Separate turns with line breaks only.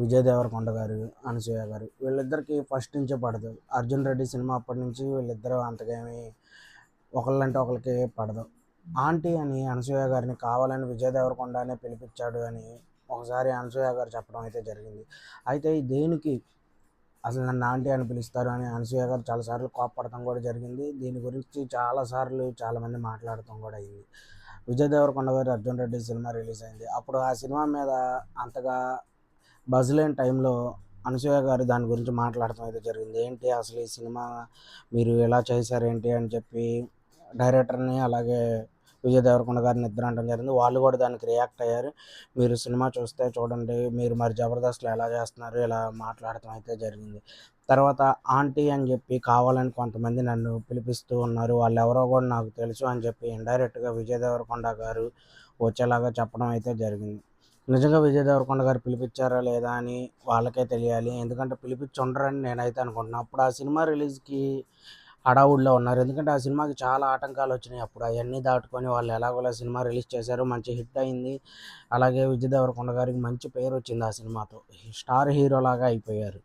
విజయ్ దేవరకొండ గారు అనసూయ గారు వీళ్ళిద్దరికి ఫస్ట్ నుంచే పడదు. అర్జున్ రెడ్డి సినిమా అప్పటి నుంచి వీళ్ళిద్దరూ అంతగా ఏమి ఒకళ్ళంటే ఒకరికి పడదు. ఆంటీ అని అనసూయ గారిని కావాలని విజయ్ దేవరకొండనే పిలిపించాడు అని ఒకసారి అనసూయ గారు చెప్పడం అయితే జరిగింది. అయితే దేనికి అసలు నన్ను ఆంటీ అని పిలుస్తారు అని అనసూయ గారు చాలాసార్లు కోప్పడటం కూడా జరిగింది. దీని గురించి చాలాసార్లు చాలామంది మాట్లాడటం కూడా అయింది. విజయ్ దేవరకొండ గారు అర్జున్ రెడ్డి సినిమా రిలీజ్ అయింది. అప్పుడు ఆ సినిమా మీద అంతగా బజ్ లేని టైంలో అనసూయ గారు దాని గురించి మాట్లాడటం అయితే జరిగింది. ఏంటి అసలు ఈ సినిమా మీరు ఎలా చేశారేంటి అని చెప్పి డైరెక్టర్ని అలాగే విజయ్ దేవరకొండ గారిని ఇద్దరు అనడం జరిగింది. వాళ్ళు కూడా దానికి రియాక్ట్ అయ్యారు. మీరు సినిమా చూస్తే చూడండి మీరు మరి జబర్దస్త్లో ఎలా చేస్తున్నారు ఇలా మాట్లాడటం అయితే జరిగింది. తర్వాత ఆంటీ అని చెప్పి కావాలని కొంతమంది నన్ను పిలిపిస్తూ ఉన్నారు. వాళ్ళు ఎవరో కూడా నాకు తెలుసు అని చెప్పి ఇండైరెక్ట్గా విజయ్ దేవరకొండ గారు వచ్చేలాగా చెప్పడం అయితే జరిగింది. నిజంగా విజయ్ దేవరకొండ గారు పిలిపించారా లేదా అని వాళ్ళకే తెలియాలి. ఎందుకంటే పిలిపించి ఉండరని నేనైతే అనుకుంటున్నాను అప్పుడు ఆ సినిమా రిలీజ్కి హడావుడిలో ఉన్నారు. ఎందుకంటే ఆ సినిమాకి చాలా ఆటంకాలు వచ్చినాయి అప్పుడు. అవన్నీ దాటుకొని వాళ్ళు ఎలాగోలా సినిమా రిలీజ్ చేశారు. మంచి హిట్ అయింది. అలాగే విజయ్ దేవరకొండ గారికి మంచి పేరు వచ్చింది ఆ సినిమాతో. స్టార్ హీరోలాగా అయిపోయారు.